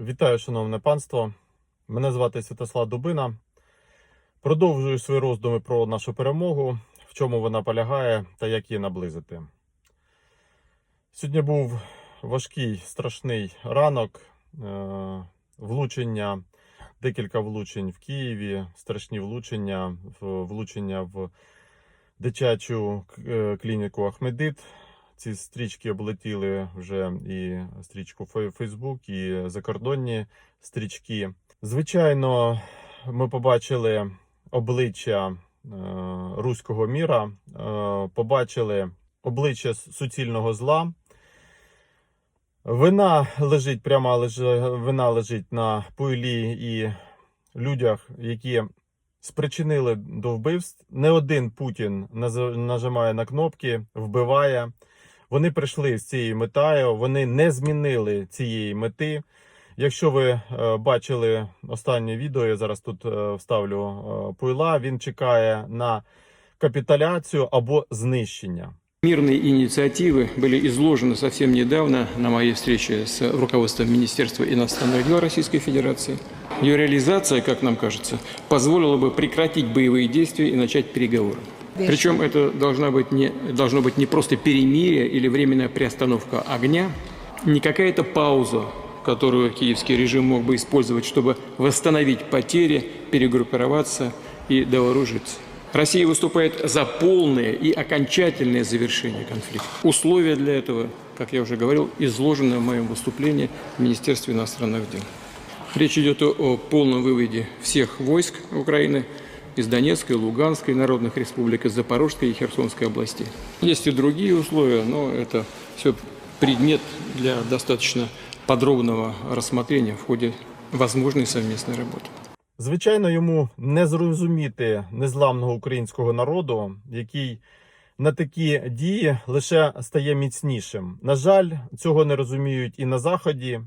Вітаю, шановне панство. Мене звати Святослав Дубина. Продовжую свої роздуми про нашу перемогу, в чому вона полягає та як її наблизити. Сьогодні був важкий, страшний ранок, е, влучення, декілька влучень в Києві, страшні влучення, влучення в дитячу е, клініку Ахмедит. Ці стрічки облетіли вже і стрічку Фе- Фейсбук, і закордонні стрічки. Звичайно, ми побачили обличчя е, руського міра, е, побачили обличчя суцільного зла. Вина лежить прямо лежи, вина лежить на пилі і людях, які спричинили до вбивств. Не один Путін нажимає на кнопки, вбиває. Вони прийшли з цією метою, вони не змінили цієї мети. Якщо ви е, бачили останнє відео, я зараз тут е, вставлю е, пуйла, він чекає на капітуляцію або знищення. Мирные инициативы были изложены совсем недавно на моей встрече с руководством Министерства иностранных дел Российской Федерации. Ее реализация, как нам кажется, позволила бы прекратить боевые действия и начать переговоры. Причем это должна быть не, должно быть не просто перемирие или временная приостановка огня, не какая-то пауза, которую киевский режим мог бы использовать, чтобы восстановить потери, перегруппироваться и дооружиться. Россия выступает за полное и окончательное завершение конфликта. Условия для этого, как я уже говорил, изложены в моем выступлении в Министерстве иностранных дел. Речь идет о полном выводе всех войск Украины из Донецкой, Луганской народных республик, из Запорожской и Херсонской областей. Есть и другие условия, но это все предмет для достаточно подробного рассмотрения в ходе возможной совместной работы. Звичайно, йому не зрозуміти незламного українського народу, який на такі дії лише стає міцнішим. На жаль, цього не розуміють і на заході.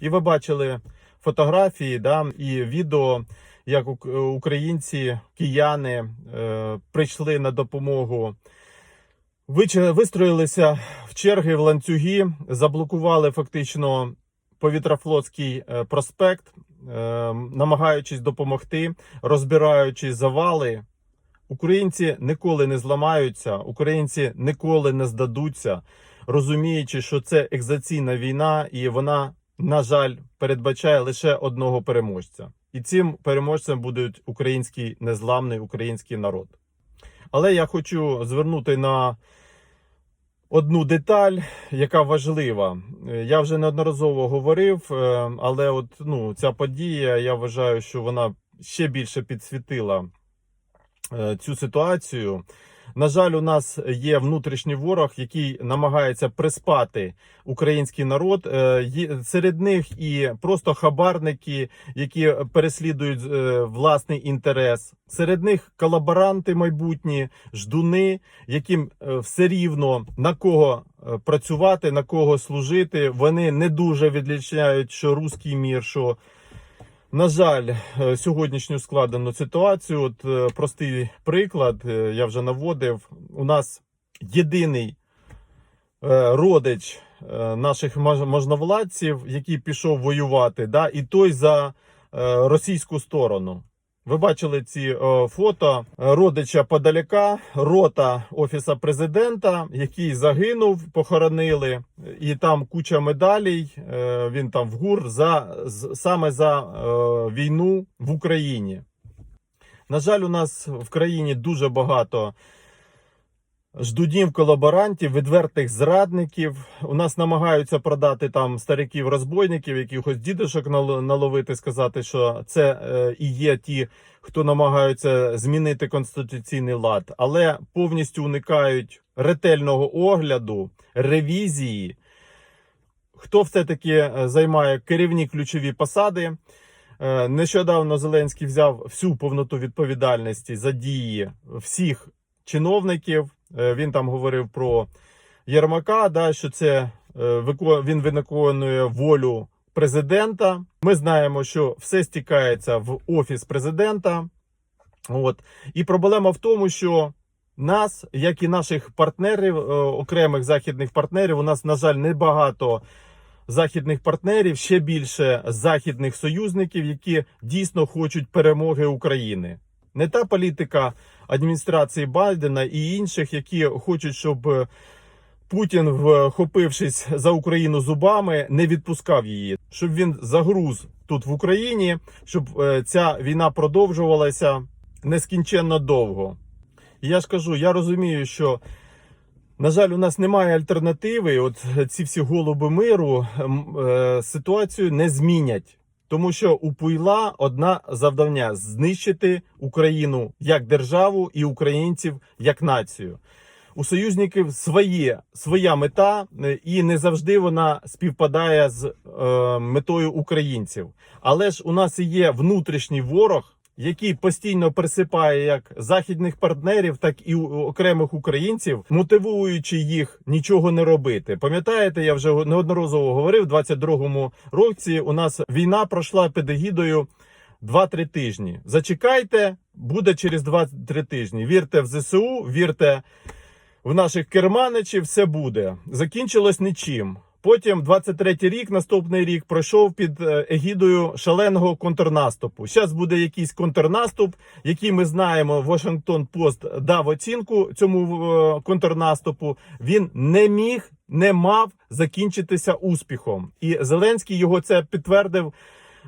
І ви бачили фотографії, да, і відео, як українці, кияни е, прийшли на допомогу. Вистроїлися в черги в ланцюги, заблокували фактично повітрофлотський е, проспект, е, намагаючись допомогти, розбираючи завали. Українці ніколи не зламаються, українці ніколи не здадуться, розуміючи, що це екзаційна війна, і вона, на жаль, передбачає лише одного переможця. І цим переможцем буде український незламний український народ. Але я хочу звернути на одну деталь, яка важлива. Я вже неодноразово говорив, е, але от ну, ця подія, я вважаю, що вона ще більше підсвітила е, цю ситуацію. На жаль, у нас є внутрішній ворог, який намагається приспати український народ. Е, Серед них і просто хабарники, які переслідують е, власний інтерес. Серед них колаборанти майбутні, ждуни, яким е, все рівно на кого працювати, на кого служити. Вони не дуже відлічають, що руський мір, що на жаль, е, сьогоднішню складену ситуацію. От е, простий приклад, е, я вже наводив. У нас єдиний родич наших можновладців, який пішов воювати, да, і той за російську сторону. Ви бачили ці о, фото родича подаляка, рота офіса президента, який загинув, похоронили, і там куча медалей. е, Він там в ГУР за з- саме за е, війну в Україні. На жаль, у нас в країні дуже багато ждунів, колаборантів, відвертих зрадників. У нас намагаються продати там стариків розбойників, якихось дідушок наловити, сказати, що це е, і є ті, хто намагаються змінити конституційний лад, але повністю уникають ретельного огляду, ревізії. Хто все-таки е, займає керівні ключові посади? Е, Нещодавно Зеленський взяв всю повноту відповідальності за дії всіх чиновників. Е, Він там говорив про Єрмака, да, що це е, він виконує волю президента. Ми знаємо, що все стікається в офіс президента. От. І проблема в тому, що нас, як і наших партнерів, е, окремих західних партнерів, у нас, на жаль, небагато західних партнерів, ще більше західних союзників, які дійсно хочуть перемоги України. Не та політика адміністрації Байдена і інших, які хочуть, щоб е, Путін, вхопившись за Україну зубами, не відпускав її, щоб він загруз тут в Україні, щоб е, ця війна продовжувалася нескінченно довго. Я ж кажу, я розумію, що на жаль, у нас немає альтернативи. От ці всі голуби миру е, ситуацію не змінять. Тому що у Пуйла одна завдання знищити Україну як державу і українців як націю. У союзників своє, своя мета, е, і не завжди вона співпадає з е, метою українців. Але ж у нас і є внутрішній ворог, який постійно присипає як західних партнерів, так і окремих українців, мотивуючи їх нічого не робити. Пам'ятаєте, я вже неодноразово говорив, в 22-му році у нас війна пройшла під егідою 2-3 тижні. Зачекайте, буде через 2-3 тижні. Вірте в ЗСУ, вірте в наших керманичів, все буде. Закінчилось нічим. Потім 23-й рік, наступний рік, пройшов під е, егідою шаленого контрнаступу. Зараз буде якийсь контрнаступ, який ми знаємо. Вашингтон Пост дав оцінку цьому е, контрнаступу. Він не міг, не мав закінчитися успіхом. І Зеленський його це підтвердив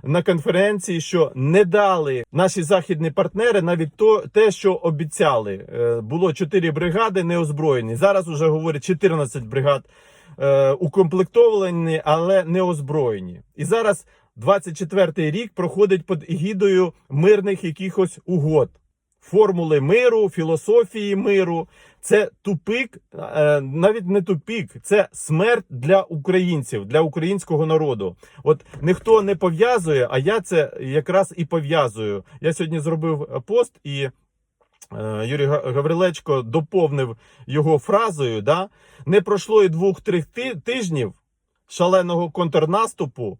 на конференції, що не дали наші західні партнери навіть то те, що обіцяли. Е, Було 4 бригади неозброєні. Зараз уже говорять 14 бригад е, укомплектовані, але не озброєні. І зараз 24-й рік проходить під егідою мирних якихось угод. Формули миру, філософії миру. Це тупик, е, навіть не тупик, це смерть для українців, для українського народу. От ніхто не пов'язує, а я це якраз і пов'язую. Я сьогодні зробив пост і. Е, Юрій Гаврилечко доповнив його фразою: да? не пройшло і двох-трьох тижнів шаленого контрнаступу,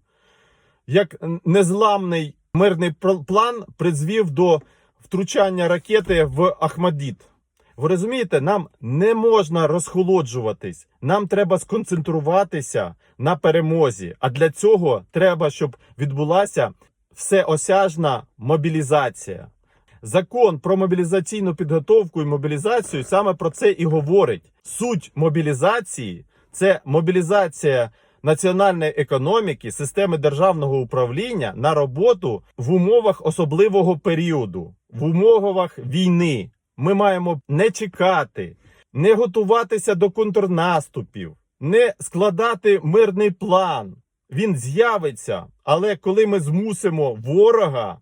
як незламний мирний план призвів до втручання ракети в Ахмадіт. Ви розумієте, нам не можна розхолоджуватись. Нам треба сконцентруватися на перемозі. А для цього треба, щоб відбулася всеосяжна мобілізація. Закон про мобілізаційну підготовку і мобілізацію саме про це і говорить. Суть мобілізації це мобілізація національної економіки, системи державного управління на роботу в умовах особливого періоду, в умовах війни. Ми маємо не чекати, не готуватися до контрнаступів, не складати мирний план. Він з'явиться, але коли ми змусимо ворога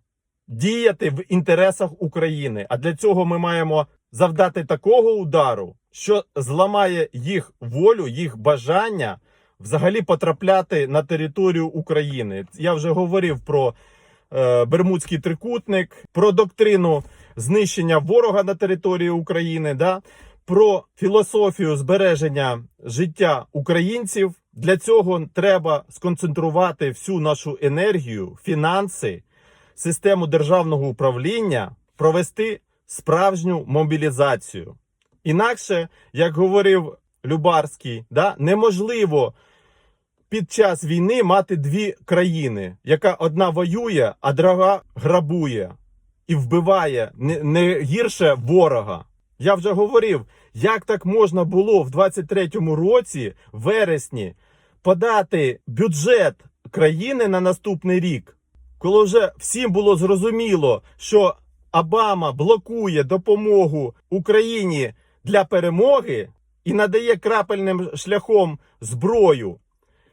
діяти в інтересах України. А для цього ми маємо завдати такого удару, що зламає їх волю, їх бажання взагалі потрапляти на територію України. Я вже говорив про е, Бермудський трикутник, про доктрину знищення ворога на території України, да? про філософію збереження життя українців. Для цього треба сконцентрувати всю нашу енергію, фінанси, систему державного управління, провести справжню мобілізацію. Інакше, як говорив Любарський, да, неможливо під час війни мати дві країни, яка одна воює, а друга грабує і вбиває не, не гірше ворога. Я вже говорив, як так можна було в 23-му році, в вересні, подати бюджет країни на наступний рік, коли вже всім було зрозуміло, що Обама блокує допомогу Україні для перемоги і надає крапельним шляхом зброю.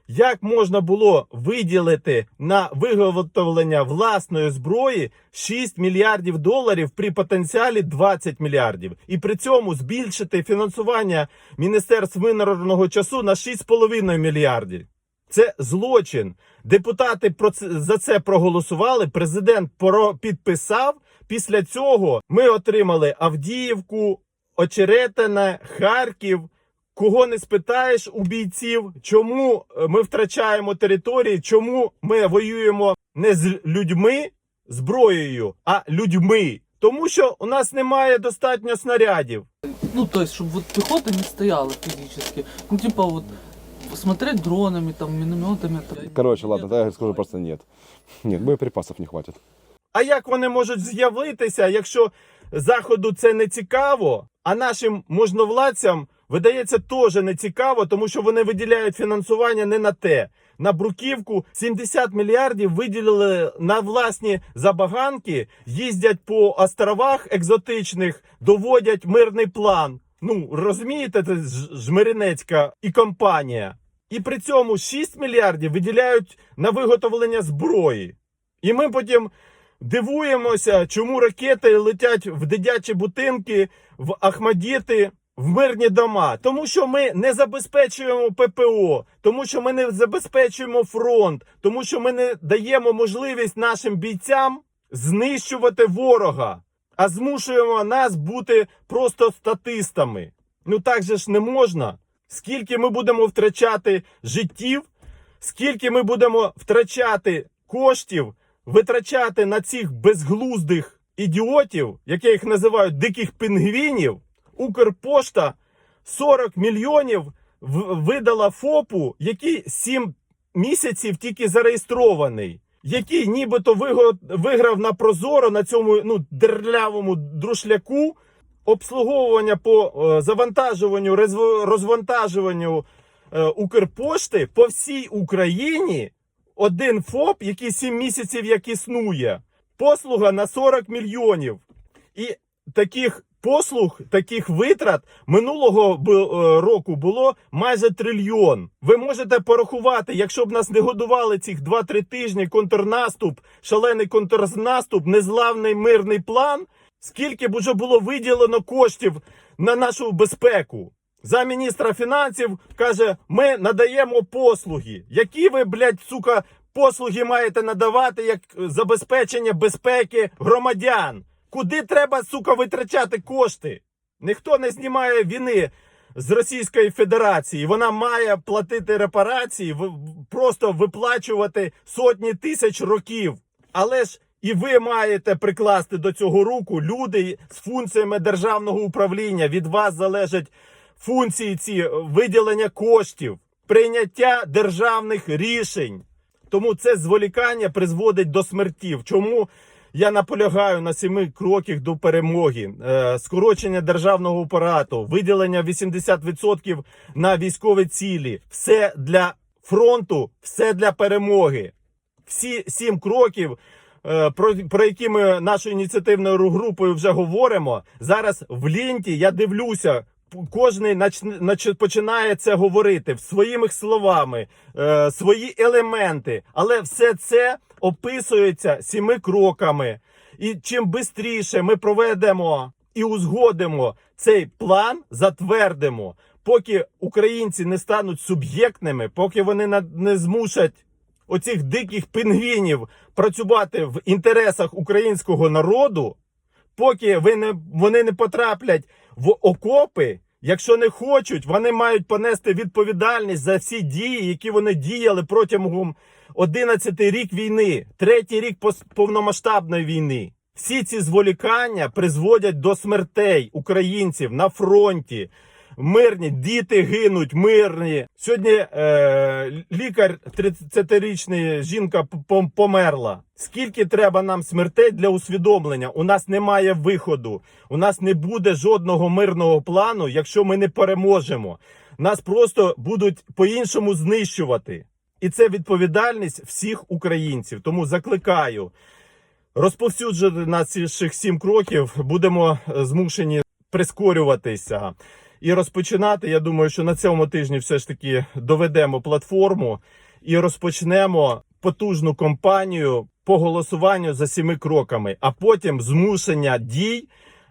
Як можна було виділити на виготовлення власної зброї 6 мільярдів доларів при потенціалі 20 мільярдів, і при цьому збільшити фінансування Міністерств винародного часу на 6,5 мільярдів? Це злочин. Депутати за це проголосували. Президент про підписав. Після цього ми отримали Авдіївку, Очеретине, Харків. Кого не спитаєш у бійців, чому е, ми втрачаємо території, чому ми воюємо не з людьми, зброєю, а людьми. Тому що у нас немає достатньо снарядів. Ну, то есть, чтобы вот не стояла физически. Ну, типа вот смотреть дронами, там, минометами. Там. Короче, ладно, я скажу просто нет. Нет, боеприпасов не хватит. А як вони можуть з'явитися, якщо заходу це не цікаво, а нашим можновладцям видається теж не цікаво, тому що вони виділяють фінансування не на те. На бруківку 70 мільярдів виділили на власні забаганки, їздять по островах екзотичних, доводять мирний план. Ну розумієте, це ж- жмеринецька і компанія. І при цьому 6 мільярдів виділяють на виготовлення зброї. І ми потім дивуємося, чому ракети летять в дитячі будинки, в Ахмадіти, в мирні дома. Тому що ми не забезпечуємо ППО, тому що ми не забезпечуємо фронт, тому що ми не даємо можливість нашим бійцям знищувати ворога, а змушуємо нас бути просто статистами. Ну так же ж не можна. Скільки ми будемо втрачати життів, скільки ми будемо втрачати коштів, витрачати на цих безглуздих ідіотів, яких називають диких пінгвінів, Укрпошта 40 мільйонів видала ФОПу, який 7 місяців тільки зареєстрований, який нібито виграв на Прозоро на цьому ну, дерлявому друшляку обслуговування по е, завантажуванню, розвантажуванню е, Укрпошти по всій Україні один ФОП, який 7 місяців як існує, послуга на 40 мільйонів. І таких послуг, таких витрат минулого е, року було майже трильйон. Ви можете порахувати, якщо б нас не годували цих 2-3 тижні контрнаступ, шалений контрнаступ, незламний мирний план, скільки б уже було виділено коштів на нашу безпеку. За міністра фінансів каже: ми надаємо послуги. Які ви, блядь, сука, послуги маєте надавати як забезпечення безпеки громадян? Куди треба, сука, витрачати кошти? Ніхто не знімає війни з Російської Федерації. Вона має платити репарації, просто виплачувати сотні тисяч років. Але ж і ви маєте прикласти до цього руку люди з функціями державного управління. Від вас залежать функції ці е, виділення коштів, прийняття державних рішень. Тому це зволікання призводить до смертів. Чому я наполягаю на семи кроках до перемоги? Е, скорочення державного апарату, виділення 80% на військові цілі. Все для фронту, все для перемоги. Всі сім кроків, про, про які ми нашою ініціативною групою вже говоримо. Зараз в ленті я дивлюся. Кожний нач- нач- починає це говорити своїми словами, е, свої елементи, але все це описується сіми кроками. І чим швидше ми проведемо і узгодимо цей план, затвердимо, поки українці не стануть суб'єктними, поки вони не змусять оцих диких пінгвінів працювати в інтересах українського народу, поки ви не, вони не потраплять в окопи, якщо не хочуть, вони мають понести відповідальність за всі дії, які вони діяли протягом 11 рік війни, третій рік повномасштабної війни. Всі ці зволікання призводять до смертей українців на фронті. Мирні діти гинуть, мирні. Сьогодні е, лікар 30-річний жінка померла. Скільки треба нам смертей для усвідомлення? У нас немає виходу. У нас не буде жодного мирного плану, якщо ми не переможемо. Нас просто будуть по-іншому знищувати. І це відповідальність всіх українців. Тому закликаю розповсюджувати наших сім кроків. Будемо е, змушені прискорюватися і розпочинати. Я думаю, що на цьому тижні все ж таки доведемо платформу і розпочнемо потужну кампанію по голосуванню за сіми кроками, а потім змушення дій.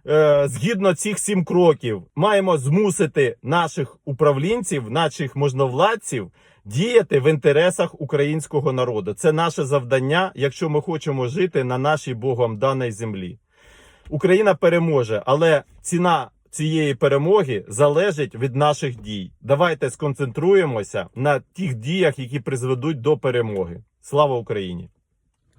е, Згідно цих сім кроків, маємо змусити наших управлінців, наших можновладців діяти в інтересах українського народу. Це наше завдання, якщо ми хочемо жити на нашій Богом даній землі. Україна переможе, але ціна цієї перемоги залежить від наших дій. Давайте сконцентруємося на тих діях, які призведуть до перемоги. Слава Україні!